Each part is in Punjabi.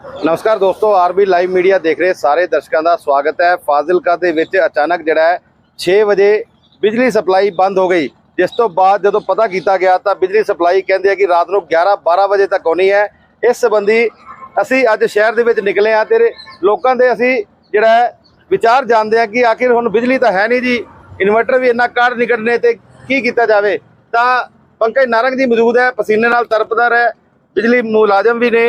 ਨਮਸਕਾਰ ਦੋਸਤੋ, ਆਰਬੀ ਲਾਈਵ ਮੀਡੀਆ ਦੇਖ ਰਹੇ ਸਾਰੇ ਦਰਸ਼ਕਾਂ ਦਾ ਸਵਾਗਤ ਹੈ। ਫਾਜ਼ਿਲਕਾ ਦੇ ਵਿੱਚ ਅਚਾਨਕ ਜਿਹੜਾ ਹੈ 6 ਵਜੇ ਬਿਜਲੀ ਸਪਲਾਈ ਬੰਦ ਹੋ ਗਈ। ਜਿਸ ਤੋਂ ਬਾਅਦ ਜਦੋਂ ਪਤਾ ਕੀਤਾ ਗਿਆ ਤਾਂ ਬਿਜਲੀ ਸਪਲਾਈ ਕਹਿੰਦੇ ਆ ਕਿ ਰਾਤ ਨੂੰ 11 12 ਵਜੇ ਤੱਕ ਆਉਣੀ ਹੈ। ਇਸ ਸੰਬੰਧੀ ਅਸੀਂ ਅੱਜ ਸ਼ਹਿਰ ਦੇ ਵਿੱਚ ਨਿਕਲੇ ਆ ਤੇ ਲੋਕਾਂ ਦੇ ਅਸੀਂ ਜਿਹੜਾ ਹੈ, ਵਿਚਾਰ ਜਾਣਦੇ ਆ ਕਿ ਆਖਿਰ ਹੁਣ ਬਿਜਲੀ ਤਾਂ ਹੈ ਨਹੀਂ ਜੀ। ਇਨਵਰਟਰ ਵੀ ਇੰਨਾ ਕਾਢ ਨਹੀਂ ਕੱਢਣੇ ਤੇ ਕੀ ਕੀਤਾ ਜਾਵੇ। ਤਾਂ ਪੰਕਜ ਨਾਰੰਗ ਜੀ ਮੌਜੂਦ ਹੈ, ਪਸੀਨੇ ਨਾਲ ਤਰਪਦਾ ਹੈ ਬਿਜਲੀ ਮੁਲਾਜ਼ਮ ਵੀ ਨੇ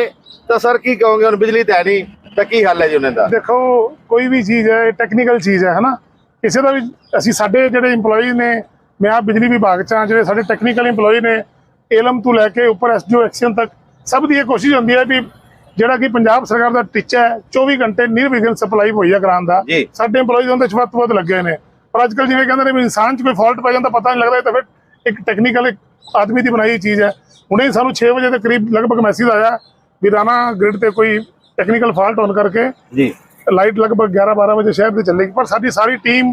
ਤਾਂ ਸਰ ਕੀ ਕਹੋਗੇ ਹੁਣ ਬਿਜਲੀ ਤਾਂ ਨਹੀਂ ਤਾਂ ਕੀ ਹੱਲ ਹੈ ਜੀ ਉਹਨਾਂ ਦਾ? ਦੇਖੋ ਕੋਈ ਵੀ ਚੀਜ਼ ਹੈ ਟੈਕਨੀਕਲ ਚੀਜ਼ ਹੈ ਹਨਾ? ਕਿਸੇ ਦਾ ਵੀ ਅਸੀਂ ਸਾਡੇ ਜਿਹੜੇ EMPLOYEE ਨੇ ਮੈਂ ਆਪ ਬਿਜਲੀ ਵਿਭਾਗ ਚ ਹਾਂ ਜਿਹੜੇ ਸਾਡੇ ਟੈਕਨੀਕਲ EMPLOYEE ਨੇ ਏਲਮ ਤੋਂ ਲੈ ਕੇ ਉੱਪਰ ਐਸਡੀਓ ਐਕਸ਼ਨ ਤੱਕ ਸਭ ਦੀ ਇਹ ਕੋਸ਼ਿਸ਼ ਹੁੰਦੀ ਹੈ ਵੀ ਜਿਹੜਾ ਕਿ ਪੰਜਾਬ ਸਰਕਾਰ ਦਾ ਟੀਚਾ ਹੈ 24 ਘੰਟੇ ਨਿਰਵਿਘਨ ਸਪਲਾਈ ਮੁਹੱਈਆ ਕਰਾਉਣ ਦਾ। ਸਾਡੇ EMPLOYEE ਉਹਦੇ ਚ ਵੱਧ ਲੱਗੇ ਨੇ। ਪਰ ਅੱਜ ਕੱਲ੍ਹ ਜਿਵੇਂ ਕਹਿੰਦੇ ਨੇ ਵੀ ਇਨਸਾਨ 'ਚ ਕੋਈ ਫਾਲਟ ਪੈ ਜਾਂਦਾ ਪਤਾ ਨਹੀਂ ਲੱਗਦਾ ਤਾਂ ਫਿਰ ਇੱਕ ਟੈਕਨੀਕਲ ਆਦਮੀ ਦੀ ਬਣਾਈ ਚੀਜ਼ ਹੈ। ਹੁਣੇ ਸਾਨੂੰ 6 ਵਜੇ ਦੇ ਕਰੀਬ ਲਗਭਗ ਮੈਸੇਜ ਆਇਆ ਵੀ ਰਾਣਾ ਗ੍ਰਿਡ ਤੇ ਕੋਈ ਟੈਕਨੀਕਲ ਫਾਲਟ ਹੋਣ ਕਰਕੇ ਜੀ। ਲਾਈਟ ਲਗਭਗ 11 12 ਵਜੇ ਸ਼ਹਿਰ ਦੇ ਚੱਲੇਗੀ। ਪਰ ਸਾਡੀ ਸਾਰੀ ਟੀਮ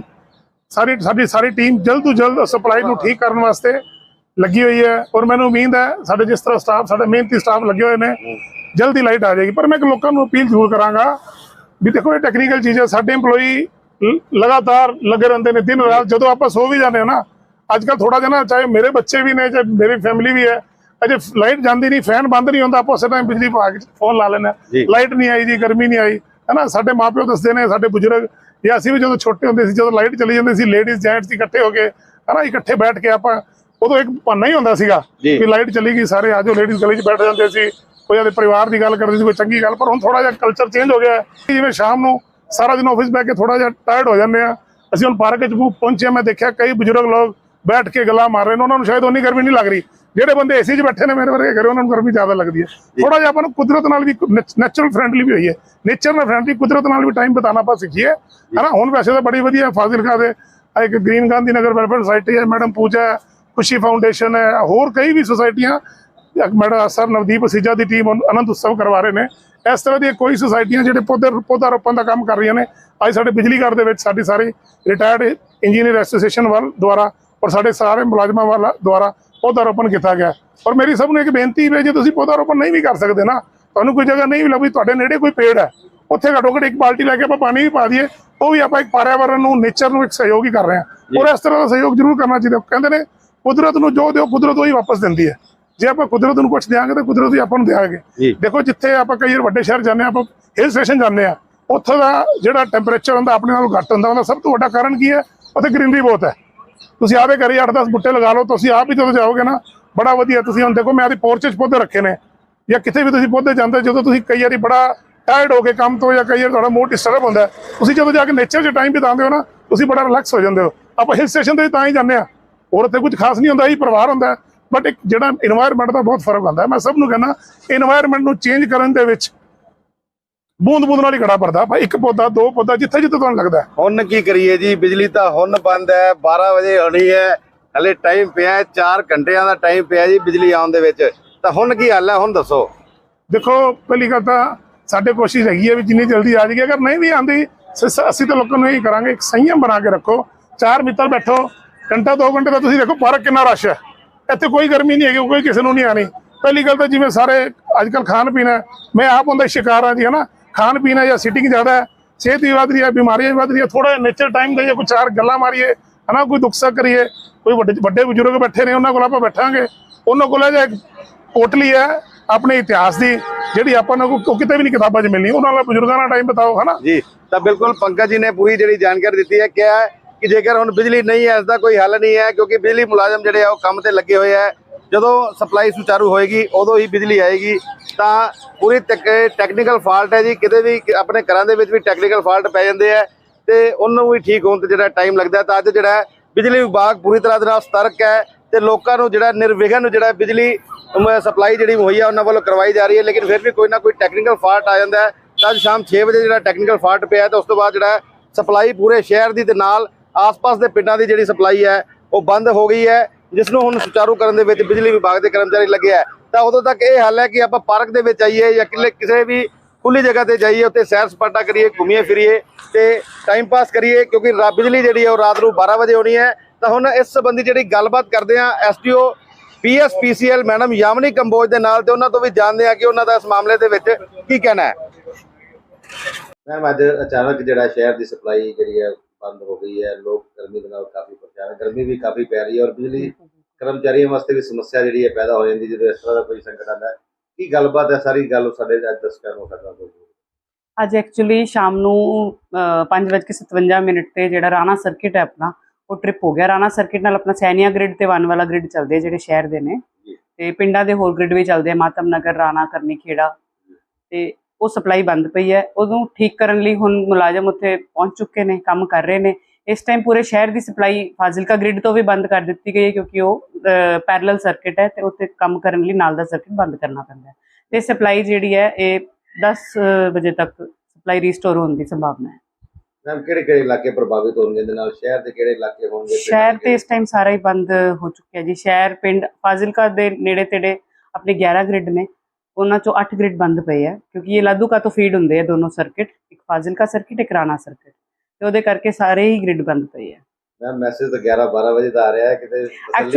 ਸਾਰੀ ਸਾਡੀ ਸਾਰੀ ਟੀਮ ਜਲਦ ਤੋਂ ਜਲਦ ਸਪਲਾਈ ਨੂੰ ਠੀਕ ਕਰਨ ਵਾਸਤੇ ਲੱਗੀ ਹੋਈ ਹੈ। ਔਰ ਮੈਨੂੰ ਉਮੀਦ ਹੈ ਸਾਡੇ ਜਿਸ ਤਰ੍ਹਾਂ ਸਟਾਫ ਸਾਡੇ ਮਿਹਨਤੀ ਸਟਾਫ ਲੱਗੇ ਹੋਏ ਨੇ ਜਲਦੀ ਲਾਈਟ ਆ ਜਾਏਗੀ। ਪਰ ਮੈਂ ਇੱਕ ਲੋਕਾਂ ਨੂੰ ਅਪੀਲ ਜ਼ਰੂਰ ਕਰਾਂਗਾ ਵੀ ਦੇਖੋ ਇਹ ਟੈਕਨੀਕਲ ਚੀਜ਼ ਹੈ। ਸਾਡੇ EMPLOYEE ਲਗਾਤਾਰ ਲੱਗੇ ਰਹਿੰਦੇ ਨੇ। ਦਿਨ ਰਾਤ ਜਦੋਂ ਆਪਾਂ ਸੋ ਵੀ ਜਾਂਦੇ ਹਾਂ ਨਾ ਅੱਜ ਕੱਲ ਥੋੜਾ ਜਿਹਾ ਨਾ ਚਾਹੇ ਮੇਰੇ ਬੱਚੇ ਵੀ ਨੇ ਚਾਹੇ ਮੇਰੀ ਫੈਮਿਲੀ ਵੀ ਹੈ ਅਜੇ ਲਾਈਟ ਜਾਂਦੀ ਨਹੀਂ ਫੈਨ ਬੰਦ ਨਹੀਂ ਹੁੰਦਾ ਆਪਾਂ ਉਸੇ ਟਾਈਮ ਬਿਜਲੀ ਵਿਭਾਗ 'ਚ ਫੋਨ ਲਾ। ਹਾਂ ਲਾਈਟ ਨਹੀਂ ਆਈ ਜੀ ਗਰਮੀ ਨਹੀਂ ਆਈ ਹੈਨਾ ਸਾਡੇ ਮਾਪਿਓ ਦੱਸਦੇ ਨੇ ਸਾਡੇ ਬਜ਼ੁਰਗ ਜਾਂ ਅਸੀਂ ਵੀ ਜਦੋਂ ਛੋਟੇ ਹੁੰਦੇ ਸੀ ਜਦੋਂ ਲਾਈਟ ਚਲੀ ਜਾਂਦੀ ਸੀ ਲੇਡੀਜ਼ ਜੈਂਟਸ ਇਕੱਠੇ ਹੋ ਕੇ ਹੈਨਾ ਇਕੱਠੇ ਬੈਠ ਕੇ ਆਪਾਂ ਉਦੋਂ ਇੱਕ ਬਹਾਨਾ ਹੀ ਹੁੰਦਾ ਸੀਗਾ। ਕਿ ਲਾਈਟ ਚਲੀ ਗਈ ਸਾਰੇ ਆਜੋ ਲੇਡੀਜ਼ ਗਲੀ 'ਚ ਬੈਠ ਜਾਂਦੇ ਸੀ ਕੋਈ ਆਦੇ ਪਰਿਵਾਰ ਦੀ ਗੱਲ ਕਰਦੇ ਸੀ ਕੋਈ ਚੰਗੀ ਗੱਲ ਪਰ ਹੁਣ ਥੋੜਾ ਜਿਹਾ ਕਲਚਰ ਚੇਂਜ ਹੋ ਗਿਆ ਹੈ ਜਿਵੇਂ ਸ਼ਾਮ ਨੂੰ ਸਾਰਾ ਦਿਨ ਆਫਿਸ ਬੈ ਕੇ ਥੋੜਾ ਜਿਹਾ ਟਾਇਰਡ ਹੋ ਜਾਂਦੇ ਆ ਅਸੀਂ ਹੁਣ ਪਾਰਕ 'ਚ ਪਹੁੰਚੇ ਮੈਂ ਦੇਖਿਆ ਕਈ ਬਜ਼ੁਰਗ ਲੋਕ ਬੈਠ ਕੇ ਗੱਲਾਂ ਮਾਰ ਰਹੇ ਨੇ ਉਹਨਾਂ ਨੂੰ ਸ਼ਾਇਦ ਉਨੀ ਗਰਮੀ ਨਹੀਂ ਲੱਗ ਰਹੀ। ਜਿਹੜੇ ਬੰਦੇ ਏਸੀ 'ਚ ਬੈਠੇ ਨੇ ਮੇਰੇ ਵਰਗੇ ਘਰੇ ਉਹਨਾਂ ਨੂੰ ਗਰਮੀ ਜ਼ਿਆਦਾ ਲੱਗਦੀ ਹੈ। ਥੋੜਾ ਜਿਹਾ ਆਪਾਂ ਨੂੰ ਕੁਦਰਤ ਨਾਲ ਵੀ ਨੈਚੁਰਲ ਫਰੈਂਡਲੀ ਵੀ ਹੋਈਏ ਨੇਚਰ ਨਾਲ ਫਰੈਂਡਲੀ ਕੁਦਰਤ ਨਾਲ ਵੀ ਟਾਈਮ ਬਿਤਾਉਣਾ ਆਪਾਂ ਸਿੱਖੀਏ। ਹਨਾ? ਹੁਣ ਵੈਸੇ ਤਾਂ ਬੜੀ ਵਧੀਆ ਫਾਜ਼ਿਲਕਾ ਦੇ ਆਹ ਇੱਕ green Gandhi Nagar welfare society ਹੈ ਮੈਡਮ ਪੂਜਾ ਹੈ, ਖੁਸ਼ੀ ਫਾਊਂਡੇਸ਼ਨ ਹੈ ਹੋਰ ਕਈ ਵੀ ਸੁਸਾਇਟੀਆਂ ਮੈਡਮ ਸਰ ਨਵਦੀਪ ਸਿੱਜਾ ਦੀ ਟੀਮ ਆਨੰਦ ਉਤਸਵ ਕਰਵਾ ਰਹੇ ਨੇ। ਇਸ ਤਰ੍ਹਾਂ ਦੀਆਂ ਕੋਈ ਸੁਸਾਇਟੀਆਂ ਜਿਹੜੇ ਪੌਦੇ ਪੌਦਾ ਰੋਪਣ ਦਾ ਕੰਮ ਕਰ ਰਹੀਆਂ ਨੇ ਅੱਜ ਸਾਡੇ ਬਿਜਲੀ ਘਰ ਦੇ ਵਿੱਚ ਸਾਡੀ ਸਾਰੀ ਰਿਟਾਇਰਡ ਇੰਜੀਨੀਅਰ ਐਸੋਸੀਏਸ਼ਨ ਵੱਲ ਦੁਆਰਾ ਔਰ ਸਾਡੇ ਸਾਰੇ ਮੁਲਾਜ਼ਮਾਂ ਵੱਲ ਦੁਆਰਾ ਪੌਦਾ ਰੋਪਣ ਕੀਤਾ ਗਿਆ। ਔਰ ਮੇਰੀ ਸਭ ਨੂੰ ਇੱਕ ਬੇਨਤੀ ਹੈ ਜੇ ਤੁਸੀਂ ਪੌਦਾ ਰੋਪਣ ਨਹੀਂ ਵੀ ਕਰ ਸਕਦੇ ਨਾ ਤੁਹਾਨੂੰ ਕੋਈ ਜਗ੍ਹਾ ਨਹੀਂ ਵੀ ਲੱਭੀ ਤੁਹਾਡੇ ਨੇੜੇ ਕੋਈ ਪੇੜ ਹੈ ਉੱਥੇ ਘੱਟੋ ਘੱਟ ਇੱਕ ਬਾਲਟੀ ਲੈ ਕੇ ਆਪਾਂ ਪਾਣੀ ਵੀ ਪਾ ਦਈਏ ਉਹ ਵੀ ਆਪਾਂ ਇੱਕ ਪਰਿਆਵਰਨ ਨੂੰ ਨੇਚਰ ਨੂੰ ਇੱਕ ਸਹਿਯੋਗ ਹੀ ਕਰ ਰਹੇ ਹਾਂ। ਔਰ ਇਸ ਤਰ੍ਹਾਂ ਦਾ ਸਹਿਯੋਗ ਜ਼ਰੂਰ ਕਰਨਾ ਚਾਹੀਦਾ। ਕਹਿੰਦੇ ਨੇ ਕੁਦਰਤ ਨੂੰ ਜੋ ਦਿਓ ਕੁਦਰਤ ਉਹੀ ਵਾਪਸ ਦਿੰਦੀ ਹੈ। ਜੇ ਆਪਾਂ ਕੁਦਰਤ ਨੂੰ ਕੁਝ ਦਿਆਂਗੇ ਤਾਂ ਕੁਦਰਤ ਵੀ ਆਪਾਂ ਨੂੰ ਜੀ। ਦਿਆਂਗੇ ਦੇਖੋ ਜਿੱਥੇ ਆਪਾਂ ਕਈ ਵਾਰ ਵੱਡੇ ਸ਼ਹਿਰ ਜਾਂਦੇ ਹਾਂ ਆਪਾਂ ਹਿਲ ਸਟੇਸ਼ਨ ਜਾਂਦੇ ਆ ਉੱਥੇ ਦਾ ਜਿਹੜਾ ਟੈਂਪਰੇਚਰ ਹੁੰਦਾ ਆਪਣੇ ਨਾਲੋਂ ਘੱਟ ਹੁੰਦਾ ਉਹਦਾ ਸਭ ਤੋਂ ਵੱਡਾ ਕਾਰਨ ਕੀ ਹੈ? ਉੱਥੇ ਗ੍ਰੀਨਰੀ ਬਹੁਤ ਹੈ। ਤੁਸੀਂ ਆਪੇ ਕਰੀ 8-10 ਬੁੱਟੇ ਲਗਾ ਲਓ, ਤੁਸੀਂ ਆਪ ਹੀ ਜਦੋਂ ਜਾਓਗੇ ਨਾ, ਬੜਾ ਵਧੀਆ। ਤੁਸੀਂ ਹੁਣ ਦੇਖੋ, ਮੈਂ ਆਦੀ ਪੋਰਚ 'ਚ ਪੌਦੇ ਰੱਖੇ ਨੇ। ਜਾਂ ਕਿਤੇ ਵੀ ਤੁਸੀਂ ਪੌਦੇ ਜਾਂਦੇ, ਜਦੋਂ ਤੁਸੀਂ ਕਈ ਵਾਰੀ ਬੜਾ ਟਾਇਰਡ ਹੋ ਕੇ ਕੰਮ ਤੋਂ ਜਾਂ ਕਈ ਵਾਰ ਤੁਹਾਡਾ ਮੂਡ ਡਿਸਟਰਬ ਹੁੰਦਾ ਤੁਸੀਂ ਜਦੋਂ ਜਾ ਕੇ ਨੇਚਰ 'ਚ ਟਾਈਮ ਬਿਤਾਉਂਦੇ ਹੋ ਨਾ, ਤੁਸੀਂ ਬੜਾ ਰਿਲੈਕਸ ਹੋ ਜਾਂਦੇ ਹੋ। ਆਪਾਂ ਹਿਲ ਸਟੇਸ਼ਨ ਤੇ ਤਾਂ ਹੀ ਜਾਂਦੇ ਆ ਹੋਰ ਉੱਥੇ ਕੁਝ ਖਾਸ ਨਹੀਂ ਹੁੰਦਾ, ਇਹ ਪਰਿਵਾਰ ਹੁੰਦਾ ਬਟ ਇੱਕ ਜਿਹੜਾ এনवायरमेंट ਦਾ ਬਹੁਤ ਫ਼ਰਕ ਆਉਂਦਾ ਮੈਂ ਸਭ ਨੂੰ ਕਹਿੰਦਾ এনवायरमेंट ਨੂੰ ਚੇਂਜ ਕਰਨ ਦੇ ਵਿੱਚ ਬੂੰਦ ਬੂੰਦ ਨਾਲ ਹੀ ਘੜਾ ਪੜਦਾ ਆਪਾਂ ਇੱਕ ਪੌਦਾ ਦੋ ਪੌਦਾ ਜਿੱਥੇ ਜਿੱਥੇ ਤੁਹਾਨੂੰ ਲੱਗਦਾ। ਹੁਣ ਕੀ ਕਰੀਏ ਜੀ? ਬਿਜਲੀ ਤਾਂ ਹੁਣ ਬੰਦ ਹੈ 12 ਵਜੇ ਆਉਣੀ ਹੈ। ਹਲੇ ਟਾਈਮ ਪਿਆ ਹੈ 4 ਘੰਟਿਆਂ ਦਾ ਟਾਈਮ ਪਿਆ ਜੀ ਬਿਜਲੀ ਆਉਣ ਦੇ ਵਿੱਚ। ਤਾਂ ਹੁਣ ਕੀ ਹੱਲ ਹੈ? ਹੁਣ ਦੱਸੋ। ਦੇਖੋ ਪਹਿਲੀ ਗੱਲ ਤਾਂ ਸਾਡੇ ਕੋਸ਼ਿਸ਼ ਹੈਗੀ ਹੈ ਵੀ ਜਿੰਨੀ ਜਲਦੀ ਆ ਜਾਈਏ। ਅਗਰ ਨਹੀਂ ਵੀ ਆਂਦੀ ਅਸੀਂ ਤਾਂ ਲੋਕਾਂ ਨੂੰ ਇਹ ਕਰਾਂਗੇ ਇੱਕ ਸੰਯਮ ਬਣਾ ਕੇ ਰੱਖੋ। ਚਾਰ ਮਿੱਤਰ ਬੈਠੋ। ਘੰਟਾ ਦੋ ਘੰਟੇ ਦਾ ਤੁਸੀਂ ਦੇਖੋ ਪਾਰਕ ਕਿੰਨਾ ਰਸ਼ ਹੈ। ਇੱਥੇ ਕੋਈ ਗਰਮੀ ਨਹੀਂ ਹੈਗੀ ਕੋਈ ਕਿਸੇ ਨੂੰ ਨਹੀਂ ਆਣੀ ਪਹਿਲੀ ਗੱਲ ਤਾਂ ਜਿਵੇਂ ਸਾਰੇ ਅੱਜ ਕੱਲ ਖਾਣ ਪੀਣਾ ਮੈਂ ਆਪ ਉਹਦਾ ਸ਼ਿਕਾਰ ਹਾਂ ਜੀ ਹਨਾ। ਖਾਣ ਪੀਣਾ ਜਾਂ ਸਿਟਿੰਗ ਜ਼ਿਆਦਾ ਹੈ, ਸਿਹਤ ਵੀ ਵੱਧ ਰਹੀ ਹੈ ਬਿਮਾਰੀਆਂ ਵੀ ਵੱਧ ਰਹੀ ਹੈ ਥੋੜਾ ਨੇਚਰ ਟਾਈਮ ਦਈਏ ਕੋਈ ਚਾਰ ਗੱਲਾਂ ਮਾਰੀਏ, ਹਨਾ, ਕੋਈ ਦੁੱਖ ਸੁੱਖ ਕਰੀਏ, ਕੋਈ ਵੱਡੇ ਵੱਡੇ ਬਜ਼ੁਰਗ ਬੈਠੇ ਨੇ, ਉਹਨਾਂ ਕੋਲ ਆਪਾਂ ਬੈਠਾਂਗੇ, ਉਹਨਾਂ ਕੋਲ ਇਹ ਜਿਹਾ ਇੱਕ ਪੋਟਲੀ ਹੈ ਆਪਣੇ ਇਤਿਹਾਸ ਦੀ, ਜਿਹੜੀ ਆਪਾਂ ਨੂੰ ਕਿਤੇ ਵੀ ਨਹੀਂ ਕਿਤਾਬਾਂ 'ਚ ਮਿਲਣੀ, ਉਹਨਾਂ ਨਾਲ ਬਜ਼ੁਰਗਾਂ ਨਾਲ ਟਾਈਮ ਬਿਤਾਓ, ਹਨਾ। ਜੀ, ਤਾਂ ਬਿਲਕੁਲ ਪੰਕਜ ਜੀ ਨੇ ਪੂਰੀ ਜਿਹੜੀ ਜਾਣਕਾਰੀ ਦਿੱਤੀ ਹੈ, ਕਿਹਾ ਹੈ ਕਿ ਜੇਕਰ ਹੁਣ ਬਿਜਲੀ ਨਹੀਂ ਹੈ, ਇਸ ਦਾ ਕੋਈ ਹੱਲ ਨਹੀਂ ਹੈ, ਕਿਉਂਕਿ ਬਿਜਲੀ ਮੁਲਾਜ਼ਮ ਜਿਹੜੇ ਆ, ਉਹ ਕੰਮ ਤੇ ਲੱਗੇ ਹੋਏ ਆ ਜਦੋਂ ਸਪਲਾਈ ਸੁਚਾਰੂ ਹੋਏਗੀ, ਉਦੋਂ ਹੀ ਬਿਜਲੀ ਆਏਗੀ, ਤਾਂ ਪੂਰੀ ਟੈਕਨੀਕਲ ਫਾਲਟ ਹੈ ਜੀ, ਕਿਤੇ ਵੀ ਆਪਣੇ ਘਰਾਂ ਦੇ ਵਿੱਚ ਵੀ ਟੈਕਨੀਕਲ ਫਾਲਟ ਪੈ ਜਾਂਦੇ ਆ, ਤੇ ਉਹਨੂੰ ਵੀ ਠੀਕ ਹੋਣ ਤੇ ਜਿਹੜਾ ਟਾਈਮ ਲੱਗਦਾ, ਤਾਂ ਅੱਜ ਜਿਹੜਾ ਬਿਜਲੀ ਵਿਭਾਗ ਪੂਰੀ ਤਰ੍ਹਾਂ ਦੇ ਨਾਲ ਸਤਰਕ ਹੈ, ਤੇ ਲੋਕਾਂ ਨੂੰ ਜਿਹੜਾ ਨਿਰਵਿਘਨ ਜਿਹੜਾ ਬਿਜਲੀ ਸਪਲਾਈ ਜਿਹੜੀ ਮੁਹੱਈਆ ਉਹਨਾਂ ਵੱਲੋਂ ਕਰਵਾਈ ਜਾ ਰਹੀ ਹੈ, ਲੇਕਿਨ ਫਿਰ ਵੀ ਕੋਈ ਨਾ ਕੋਈ ਟੈਕਨੀਕਲ ਫਾਲਟ ਆ ਜਾਂਦਾ ਹੈ। ਤਾਂ ਅੱਜ ਸ਼ਾਮ 6 ਵਜੇ ਜਿਹੜਾ ਟੈਕਨੀਕਲ ਫਾਲਟ ਪਿਆ ਹੈ ਤੇ ਉਸ ਤੋਂ ਬਾਅਦ ਜਿਹੜਾ ਸਪਲਾਈ ਪੂਰੇ ਸ਼ਹਿਰ ਦੀ ਤੇ ਨਾਲ ਆਸ-ਪਾਸ ਦੇ ਪਿੰਡਾਂ ਦੀ ਜਿਹੜੀ ਸਪਲਾਈ ਹੈ, ਉਹ ਬੰਦ ਹੋ ਗਈ ਹੈ ਜਿਸ ਨੂੰ ਹੁਣ ਸੁਚਾਰੂ ਕਰਨ ਦੇ ਵਿੱਚ ਬਿਜਲੀ ਵਿਭਾਗ ਦੇ ਕਰਮਚਾਰੀ ਲੱਗੇ ਹੈ ਤਾਂ ਉਦੋਂ ਤੱਕ ਇਹ ਹੱਲ ਹੈ ਕਿ ਆਪਾਂ ਪਾਰਕ ਦੇ ਵਿੱਚ ਆਈਏ ਜਾਂ ਕਿਲੇ ਕਿਸੇ ਵੀ ਖੁੱਲੀ ਜਗ੍ਹਾ ਤੇ ਜਾਈਏ, ਉੱਥੇ ਸੈਰ ਸਪਾਟਾ ਕਰੀਏ, ਘੁੰਮੀਏ ਫਿਰੀਏ ਤੇ ਟਾਈਮ ਪਾਸ ਕਰੀਏ, ਕਿਉਂਕਿ ਰਾ- ਬਿਜਲੀ ਜਿਹੜੀ ਹੈ ਉਹ ਰਾਤ ਨੂੰ 12 ਵਜੇ ਹੋਣੀ ਹੈ। ਤਾਂ ਹੁਣ ਇਸ ਸੰਬੰਧੀ ਜਿਹੜੀ ਗੱਲਬਾਤ ਕਰਦੇ ਆ STO PSPCL madam Yamini Kamboj ਦੇ ਨਾਲ, ਤੇ ਉਹਨਾਂ ਤੋਂ ਵੀ ਜਾਣਦੇ ਆ ਕਿ ਉਹਨਾਂ ਦਾ ਇਸ ਮਾਮਲੇ ਦੇ ਵਿੱਚ ਕੀ ਕਹਿਣਾ ਹੈ। ਮੈਮ, ਅੱਜ ਅਚਾਨਕ ਜਿਹੜਾ ਸ਼ਹਿਰ ਦੀ ਸਪਲਾਈ ਜਿਹੜੀ ਹੈ ਬੰਦ ਹੋ ਗਈ ਹੈ, ਲੋਕ ਗਰਮੀ ਦੇ ਨਾਲ ਕਾਫੀ ਹੈ ਗਰਮੀ ਵੀ ਕਾਫੀ ਪੈ ਰਹੀ ਹੈ ਔਰ ਬਿਜਲੀ ਕਰਮਚਾਰੀਆਂ ਵਾਸਤੇ ਵੀ ਸਮੱਸਿਆ ਜਿਹੜੀ ਹੈ ਪੈਦਾ ਹੋ ਜਾਂਦੀ ਜਦੋਂ ਇਸ ਤਰ੍ਹਾਂ ਦਾ ਕੋਈ ਸੰਕਟ ਆਉਂਦਾ ਹੈ। ਕੀ ਗੱਲਬਾਤ ਹੈ? ਸਾਰੀ ਗੱਲ ਸਾਡੇ ਅੱਜ ਦਰਸ਼ਕਾਂ ਨੂੰ ਸਾਡਾ ਕੋਈ ਅੱਜ ਐਕਚੁਅਲੀ ਸ਼ਾਮ ਨੂੰ 5:57 ਮਿੰਟ ਤੇ ਜਿਹੜਾ ਰਾਣਾ ਸਰਕਿਟ ਹੈ ਆਪਣਾ ਉਹ ਟ੍ਰਿਪ ਹੋ ਗਿਆ। ਰਾਣਾ ਸਰਕਿਟ ਨਾਲ ਆਪਣਾ ਸੈਨੀਆ ਗ੍ਰਿਡ ਤੇ ਵਨ ਵਾਲਾ ਗ੍ਰਿਡ ਚੱਲਦੇ ਆ ਜਿਹੜੇ ਸ਼ਹਿਰ ਦੇ ਨੇ। ਤੇ ਪਿੰਡਾਂ ਦੇ ਹੋਰ ਗ੍ਰਿਡ ਵੀ ਚੱਲਦੇ ਆ ਮਾਤਮ ਨਗਰ ਰਾਣਾ ਕਰਨੀ ਖੇੜਾ ਤੇ ਉਹ ਸਪਲਾਈ ਬੰਦ ਪਈ ਹੈ। ਉਹਨੂੰ ਠੀਕ ਕਰਨ ਲਈ ਹੁਣ ਮੁਲਾਜ਼ਮ ਉੱਥੇ ਪਹੁੰਚ ਚੁੱਕੇ ਨੇ ਕੰਮ ਕਰ ਰਹੇ ਨੇ। ਇਸ ਟਾਈਮ ਪੂਰੇ ਸ਼ਹਿਰ ਦੀ ਸਪਲਾਈ ਫਾਜ਼ਿਲਕਾ ਗ੍ਰਿਡ ਤੋਂ ਵੀ ਬੰਦ ਕਰ ਦਿੱਤੀ ਗਈ ਹੈ ਕਿਉਂਕਿ ਉਹ ਪੈਰਲਲ ਸਰਕਿਟ ਹੈ ਤੇ ਉੱਥੇ ਕੰਮ ਕਰਨ ਲਈ ਨਾਲ ਦਾ ਸਰਕਿਟ ਬੰਦ ਕਰਨਾ ਪੈਂਦਾ ਹੈ। ਤੇ ਸਪਲਾਈ ਜਿਹੜੀ ਹੈ ਇਹ 10 ਵਜੇ ਤੱਕ ਸਪਲਾਈ ਰੀਸਟੋਰ ਹੋਣ ਦੀ ਸੰਭਾਵਨਾ ਹੈ। ਮੈਮ ਕਿਹੜੇ ਕਿਹੜੇ ਇਲਾਕੇ ਪ੍ਰਭਾਵਿਤ ਹੋਣਗੇ ਇਹਦੇ ਨਾਲ? ਸ਼ਹਿਰ ਦੇ ਕਿਹੜੇ ਇਲਾਕੇ ਹੋਣਗੇ? ਸ਼ਹਿਰ ਦੇ ਤੇ ਇਸ ਟਾਈਮ ਸਾਰਾ ਹੀ ਬੰਦ ਹੋ ਚੁੱਕਿਆ ਜੀ। ਸ਼ਹਿਰ ਪਿੰਡ ਫਾਜ਼ਿਲਕਾ ਦੇ ਨੇੜੇ ਤੇੜੇ ਆਪਣੇ 11 ਗ੍ਰਿਡ ਨੇ। ਉਹਨਾਂ ਚੋਂ 8 ਗ੍ਰਿਡ ਬੰਦ ਪਏ ਆ ਕਿਉਂਕਿ ਇਹ ਲਾਧੂਕਾ ਤੋਂ ਫੀਡ ਹੁੰਦੇ ਆ ਦੋਨੋਂ ਸਰਕਿਟ ਇੱਕ ਫਾਜ਼ਿਲਕਾ ਸਰਕਿਟ ਇੱਕ ਰਾਣਾ ਸਰਕਿਟ ਤੇ ਉਹਦੇ ਕਰਕੇ ਸਾਰੇ ਹੀ ਗ੍ਰਿਡ ਬੰਦ ਪਏ ਆ। ਮੈਮ ਮੈਸੇਜ ਤਾਂ 11 12 ਵਜੇ ਦਾ ਆ ਰਿਹਾ ਹੈ ਕਿਤੇ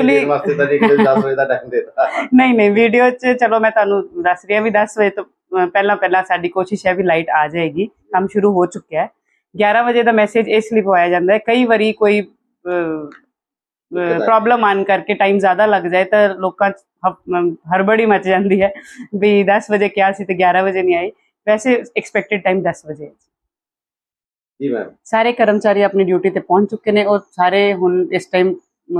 ਦੇਣ ਵਾਸਤੇ ਤਾਂ ਜੀ ਕਿਤੇ 10 ਵਜੇ ਦਾ ਟਾਈਮ ਦੇਤਾ। ਨਹੀਂ ਨਹੀਂ ਵੀਡੀਓ 'ਚ ਚਲੋ ਮੈਂ ਤੁਹਾਨੂੰ ਦੱਸ ਰਹੀ ਹਾਂ ਵੀ 10 ਵਜੇ ਤੋਂ ਪਹਿਲਾਂ ਪਹਿਲਾਂ ਸਾਡੀ ਕੋਸ਼ਿਸ਼ ਹੈ ਵੀ ਲਾਈਟ ਆ ਜਾਏਗੀ ਕੰਮ ਸ਼ੁਰੂ ਹੋ ਚੁੱਕਿਆ ਹੈ। 11 ਵਜੇ ਦਾ ਮੈਸੇਜ ਇਸ ਲਈ ਪਵਾਇਆ ਜਾਂਦਾ ਹੈ ਕਈ ਵਾਰੀ ਕੋਈ ਪ੍ਰੋਬਲਮ ਆਨ ਕਰਕੇ ਟਾਈਮ ਜ਼ਿਆਦਾ ਲੱਗ ਜਾਏ ਤਾਂ ਲੋਕਾਂ 'ਚ ਹੜਬੜੀ ਮਚ ਜਾਂਦੀ ਹੈ ਵੀ 10 ਵਜੇ ਕਿਹਾ ਸੀ ਤੇ 11 ਵਜੇ ਨਹੀਂ ਆਈ ਵੈਸੇ ਐਕਸਪੈਕਟਡ ਟਾਈਮ 10 ਵਜੇ ਹੈ ਜੀ ਮੈਮ ਸਾਰੇ ਕਰਮਚਾਰੀ ਆਪਣੀ ਡਿਊਟੀ ਤੇ ਪਹੁੰਚ ਚੁੱਕੇ ਨੇ ਔਰ ਸਾਰੇ ਹੁਣ ਇਸ ਟਾਈਮ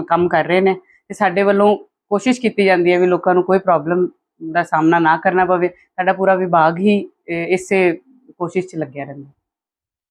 ਕੰਮ ਕਰ ਰਹੇ ਨੇ ਤੇ ਸਾਡੇ ਵੱਲੋਂ ਕੋਸ਼ਿਸ਼ ਕੀਤੀ ਜਾਂਦੀ ਹੈ ਵੀ ਲੋਕਾਂ ਨੂੰ ਕੋਈ ਪ੍ਰੋਬਲਮ ਦਾ ਸਾਹਮਣਾ ਨਾ ਕਰਨਾ ਪਵੇ। ਸਾਡਾ ਪੂਰਾ ਵਿਭਾਗ ਹੀ ਇਸੇ ਕੋਸ਼ਿਸ਼ 'ਚ ਲੱਗਿਆ ਰਹਿੰਦਾ।